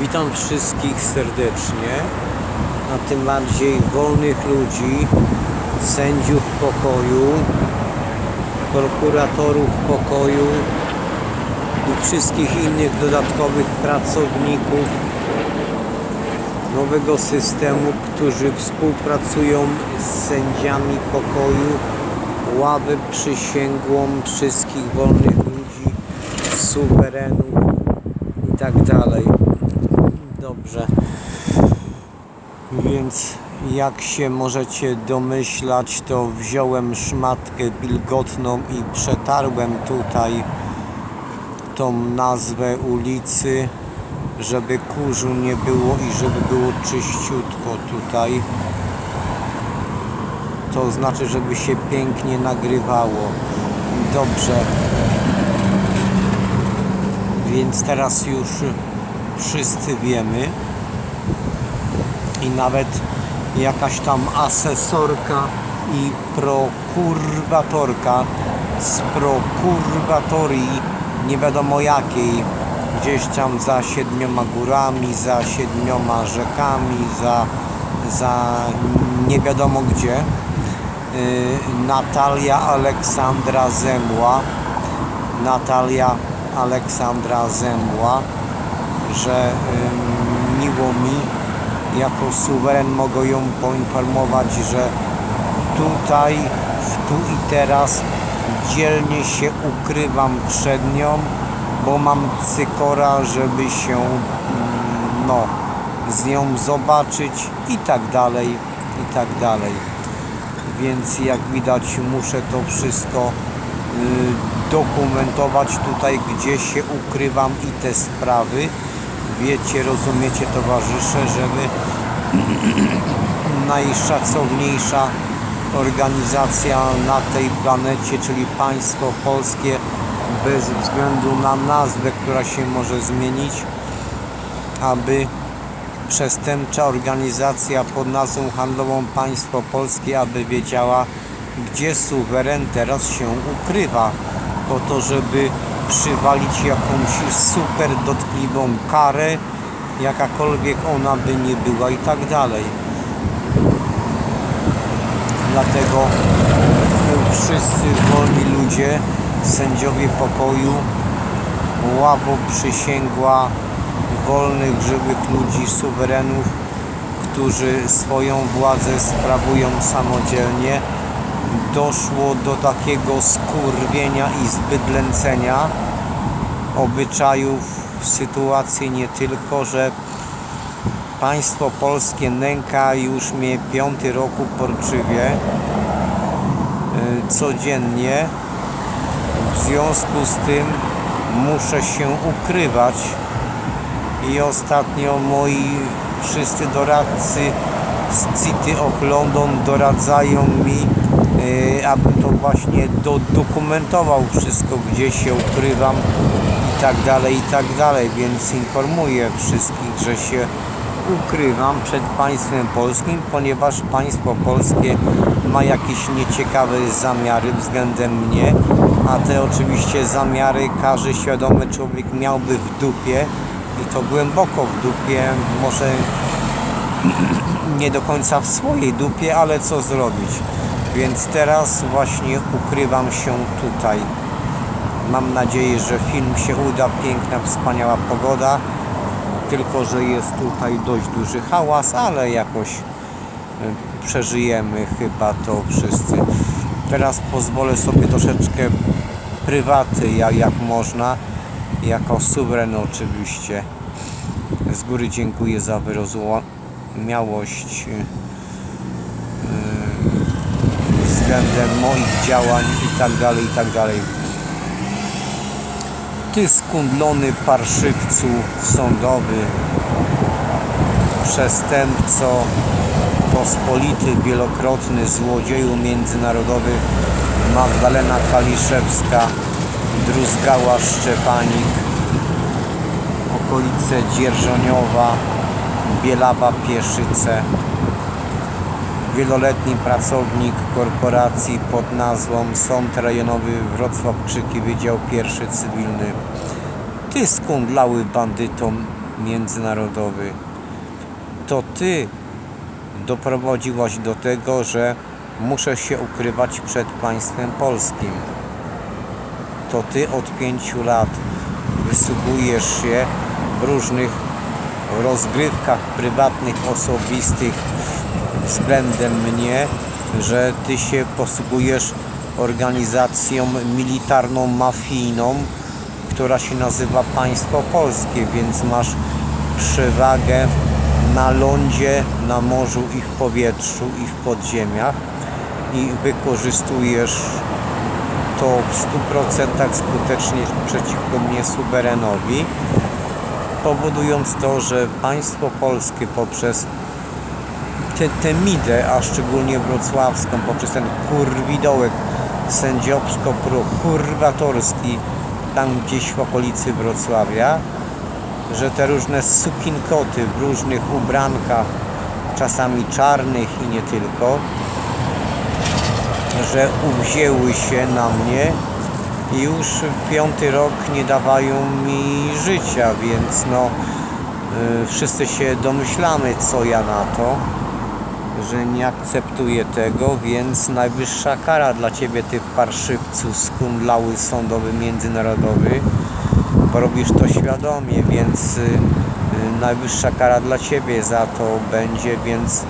Witam wszystkich serdecznie, a tym bardziej wolnych ludzi, sędziów pokoju, prokuratorów pokoju i wszystkich innych dodatkowych pracowników nowego systemu, którzy współpracują z sędziami pokoju, ławę przysięgłą wszystkich wolnych ludzi, suwerenów i tak dalej. Dobrze. Więc jak się możecie domyślać, to wziąłem szmatkę wilgotną i przetarłem tutaj tą nazwę ulicy, żeby kurzu nie było i żeby było czyściutko tutaj. To znaczy, żeby się pięknie nagrywało. Dobrze. Więc teraz już wszyscy wiemy. I nawet jakaś tam asesorka i prokuratorka z prokuratorii nie wiadomo jakiej gdzieś tam za siedmioma górami, za siedmioma rzekami, za, za nie wiadomo gdzie Yy, Natalia Aleksandra Zemła. Natalia Aleksandra Zemła że miło mi jako suweren mogę ją poinformować, że tutaj w tu i teraz dzielnie się ukrywam przed nią, bo mam cykora, żeby się mm, no, z nią zobaczyć i tak dalej, i tak dalej. Więc jak widać muszę to wszystko y, dokumentować tutaj, gdzie się ukrywam i te sprawy. Wiecie, rozumiecie towarzysze, żeby najszacowniejsza organizacja na tej planecie, czyli państwo polskie, bez względu na nazwę, która się może zmienić, aby przestępcza organizacja pod nazwą handlową Państwo Polskie, aby wiedziała, gdzie suweren teraz się ukrywa, po to, żeby przywalić jakąś super dotkliwą karę, jakakolwiek ona by nie była i tak dalej. Dlatego wszyscy wolni ludzie, sędziowie pokoju, ławo przysięgła wolnych, żywych ludzi, suwerenów, którzy swoją władzę sprawują samodzielnie, doszło do takiego skurwienia i zbydlęcenia obyczajów, sytuacji nie tylko, że państwo polskie nęka już mnie piąty roku porczywie y, codziennie. W związku z tym muszę się ukrywać. I ostatnio moi wszyscy doradcy z City of London doradzają mi, yy, abym to właśnie dokumentował wszystko, gdzie się ukrywam i tak dalej, i tak dalej, więc informuję wszystkich, że się ukrywam przed państwem polskim, ponieważ państwo polskie ma jakieś nieciekawe zamiary względem mnie, a te oczywiście zamiary każdy świadomy człowiek miałby w dupie i to głęboko w dupie, może nie do końca w swojej dupie, ale co zrobić. Więc teraz właśnie ukrywam się tutaj. Mam nadzieję, że film się uda, piękna, wspaniała pogoda. Tylko, że jest tutaj dość duży hałas, ale jakoś y, przeżyjemy chyba to wszyscy. Teraz pozwolę sobie troszeczkę prywaty, jak, można, jako suweren oczywiście. Z góry dziękuję za wyrozumiałość względem moich działań i tak dalej, i tak dalej. Ty skundlony parszywcu sądowy, przestępco, pospolity, wielokrotny złodzieju międzynarodowy Magdalena Kaliszewska, Druzgała Szczepanik, okolice Dzierżoniowa, Bielawa Pieszyce, wieloletni pracownik korporacji pod nazwą Sąd Rejonowy Wrocław Krzyki Wydział Pierwszy Cywilny. Ty skundlały bandytom międzynarodowy. To ty doprowadziłaś do tego, że muszę się ukrywać przed państwem polskim. To ty od pięciu lat wysługujesz się w różnych rozgrywkach prywatnych, osobistych względem mnie, że ty się posługujesz organizacją militarną, mafijną, która się nazywa Państwo Polskie, więc masz przewagę na lądzie, na morzu i w powietrzu i w podziemiach i wykorzystujesz to w 100% skutecznie przeciwko mnie suwerenowi, powodując to, że państwo polskie poprzez tę temidę, a szczególnie wrocławską, poprzez ten kurwidołek sędziowsko-prokuratorski tam gdzieś w okolicy Wrocławia, że te różne sukinkoty w różnych ubrankach, czasami czarnych i nie tylko, że uwzięły się na mnie i już piąty rok nie dawają mi życia, więc no y, wszyscy się domyślamy co ja na to, że nie akceptuję tego, więc najwyższa kara dla ciebie ty parszywcu skundlały sądowy międzynarodowy, bo robisz to świadomie, więc y, y, najwyższa kara dla ciebie za to będzie, więc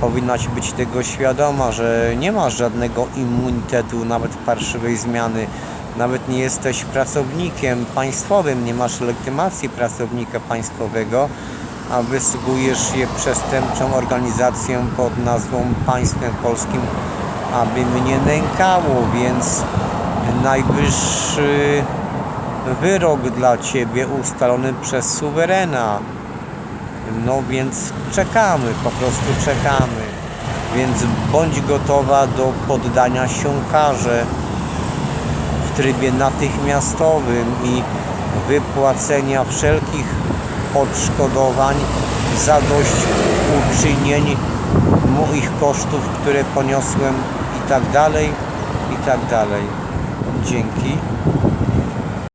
powinnaś być tego świadoma, że nie masz żadnego immunitetu, nawet parszywej zmiany. Nawet nie jesteś pracownikiem państwowym, nie masz legitymacji pracownika państwowego, a wysługujesz się przestępczą organizacją pod nazwą Państwem Polskim, aby mnie nękało, więc najwyższy wyrok dla Ciebie ustalony przez suwerena. No więc czekamy, po prostu czekamy. Więc bądź gotowa do poddania się karze w trybie natychmiastowym i wypłacenia wszelkich odszkodowań, zadośćuczynień moich kosztów, które poniosłem i tak dalej, i tak dalej. Dzięki.